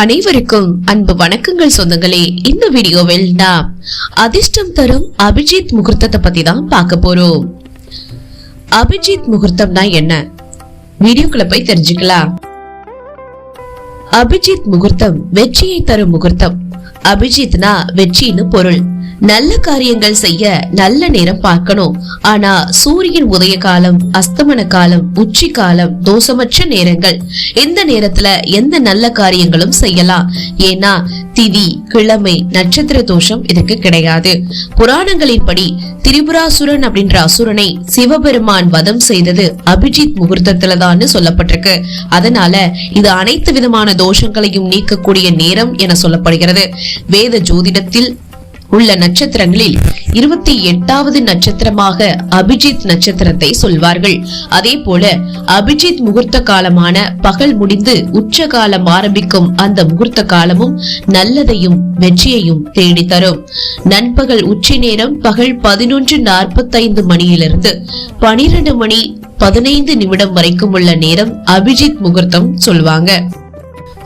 அனைவருக்கும் அன்பு வணக்கங்கள் சொந்தங்களே. இந்த வீடியோவில் நாம் அதிர்ஷ்டம் தரும் அபிஜித் முகூர்த்தத்தை பத்தி தான் பார்க்க போறோம். அபிஜித் முகூர்த்தம்னா என்ன? வீடியோக்குள்ள போய் தெரிஞ்சுக்கலாம். அபிஜித் முகூர்த்தம் வெற்றியை தரும் முகூர்த்தம். அபிஜித்னா வெற்றின்னு பொருள். நல்ல காரியங்கள் செய்ய நல்ல நேரம் பார்க்கணும். ஆனா சூரியன் உதய காலம் அஸ்தமன காலம் உச்சி காலம் தோஷமற்ற நேரங்கள் இந்த நேரத்துல எந்த நல்ல காரியங்களும் செய்யலாம். ஏன்னா திதி கிழமை நட்சத்திர தோஷம் இதுக்கு கிடையாது. புராணங்களின்படி திரிபுராசுரன் அப்படின்ற அசுரனை சிவபெருமான் வதம் செய்தது அபிஜித் முகூர்த்தத்துல தான் சொல்லப்பட்டிருக்கு. அதனால இது அனைத்து விதமான தோஷங்களையும் நீக்கக்கூடிய நேரம் என சொல்லப்படுகிறது. வேத ஜோதிடத்தில் உள்ள நட்சத்திரங்களில் இருபத்தி எட்டாவது நட்சத்திரமாக அபிஜித் நட்சத்திரத்தை சொல்வார்கள். அதே போல அபிஜித் முகூர்த்த காலமான பகல் முடிந்து உச்ச காலம் ஆரம்பிக்கும் அந்த முகூர்த்த காலமும் நல்லதையும் வெற்றியையும் தேடித்தரும். நண்பகல் உச்சி நேரம் பகல் பதினொன்று நாற்பத்தைந்து மணியிலிருந்து பனிரெண்டு மணி பதினைந்து நிமிடம் வரைக்கும் உள்ள நேரம் அபிஜித் முகூர்த்தம் சொல்வாங்க.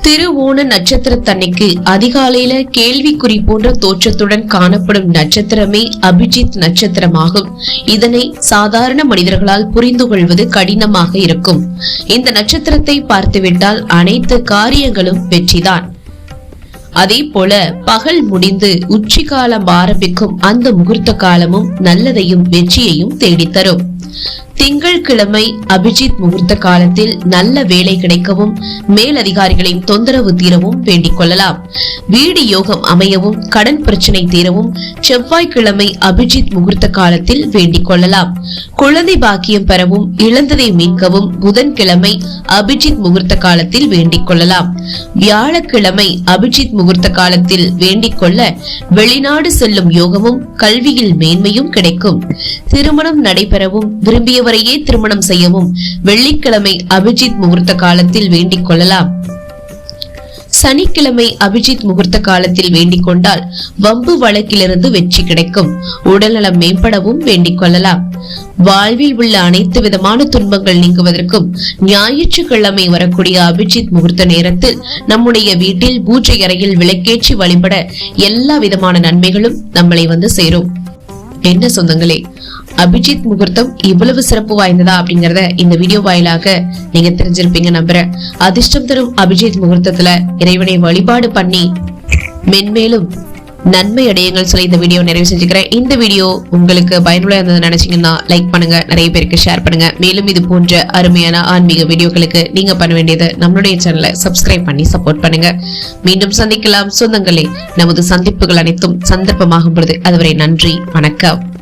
திருவோண நட்சத்திரத்தன்னைக்கு அதிகாலையில கேள்விக்குறி போன்ற தோற்றத்துடன் காணப்படும் நட்சத்திரமே அபிஜித் நட்சத்திரமாகும். இதனை சாதாரண மனிதர்களால் புரிந்து கொள்வது கடினமாக இருக்கும். இந்த நட்சத்திரத்தை பார்த்துவிட்டால் அனைத்து காரியங்களும் வெற்றிதான். அதே போல பகல் முடிந்து உச்சி காலம் ஆரம்பிக்கும் அந்த முகூர்த்த காலமும் நல்லதையும் வெற்றியையும் தேடித்தரும். திங்கட்கிழமை அபிஜித் முகூர்த்த காலத்தில் நல்ல வேலை கிடைக்கவும் மேலதிகாரிகளின் தொந்தரவு தீரவும் வேண்டிக் கொள்ளலாம். வீடு யோகம் அமையவும் கடன் பிரச்சனை தீரவும் செவ்வாய்க்கிழமை அபிஜித் முகூர்த்த காலத்தில் வேண்டிக் கொள்ளலாம். குழந்தை பாக்கியம் பெறவும் இழந்ததை மீட்கவும் புதன்கிழமை அபிஜித் முகூர்த்த காலத்தில் வேண்டிக் கொள்ளலாம். வியாழக்கிழமை அபிஜித் முகூர்த்த காலத்தில் வேண்டிக் கொள்ள வெளிநாடு செல்லும் யோகமும் கல்வியில் மேன்மையும் கிடைக்கும். திருமணம் நடைபெறவும் விரும்பியவர் விரும்பியவரையே திருமணம் செய்யவும் வெள்ளிக்கிழமை அபிஜித் முகூர்த்த காலத்தில் வேண்டிக் கொள்ளலாம். சனிக்கிழமை அபிஜித் முகூர்த்த காலத்தில் வேண்டிக் கொண்டால் வம்பு வழக்கிலிருந்து வெற்றி கிடைக்கும். உடல்நலம் மேம்படவும் வேண்டிக் கொள்ளலாம். வாழ்வில் உள்ள அனைத்து விதமான துன்பங்கள் நீங்குவதற்கும் ஞாயிற்றுக்கிழமை வரக்கூடிய அபிஜித் முகூர்த்த நேரத்தில் நம்முடைய வீட்டில் பூஜை அறையில் விளக்கேற்றி வழிபட எல்லா விதமான நன்மைகளும் நம்மளை வந்து சேரும். என்ன சொந்தங்களே அபிஜித் முகூர்த்தம் இவ்வளவு சிறப்பு வாய்ந்ததா அப்படிங்கறத இந்த வீடியோ வாயிலாக நீங்க தெரிஞ்சிருப்பீங்க நம்புறேன். அதிர்ஷ்டம் தரும் அபிஜித் முகூர்த்தத்துல இறைவனை வழிபாடு பண்ணி மென்மேலும் நன்மை அடையுங்கள் சொல்லி இந்த வீடியோ நிறைவு செஞ்சுக்கிறேன். இந்த வீடியோ உங்களுக்கு பயனுள்ள இருந்தது நினைச்சீங்கன்னா லைக் பண்ணுங்க நிறைய பேருக்கு ஷேர் பண்ணுங்க. மேலும் இது போன்ற அருமையான ஆன்மீக வீடியோக்களுக்கு நீங்க பண்ண வேண்டியது நம்மளுடைய சேனலை சப்ஸ்கிரைப் பண்ணி சப்போர்ட் பண்ணுங்க. மீண்டும் சந்திக்கலாம். சொந்தங்களே நமது சந்திப்புகள் அனைத்தும் சந்தர்ப்பமாகும் பொழுது அதுவரை நன்றி வணக்கம்.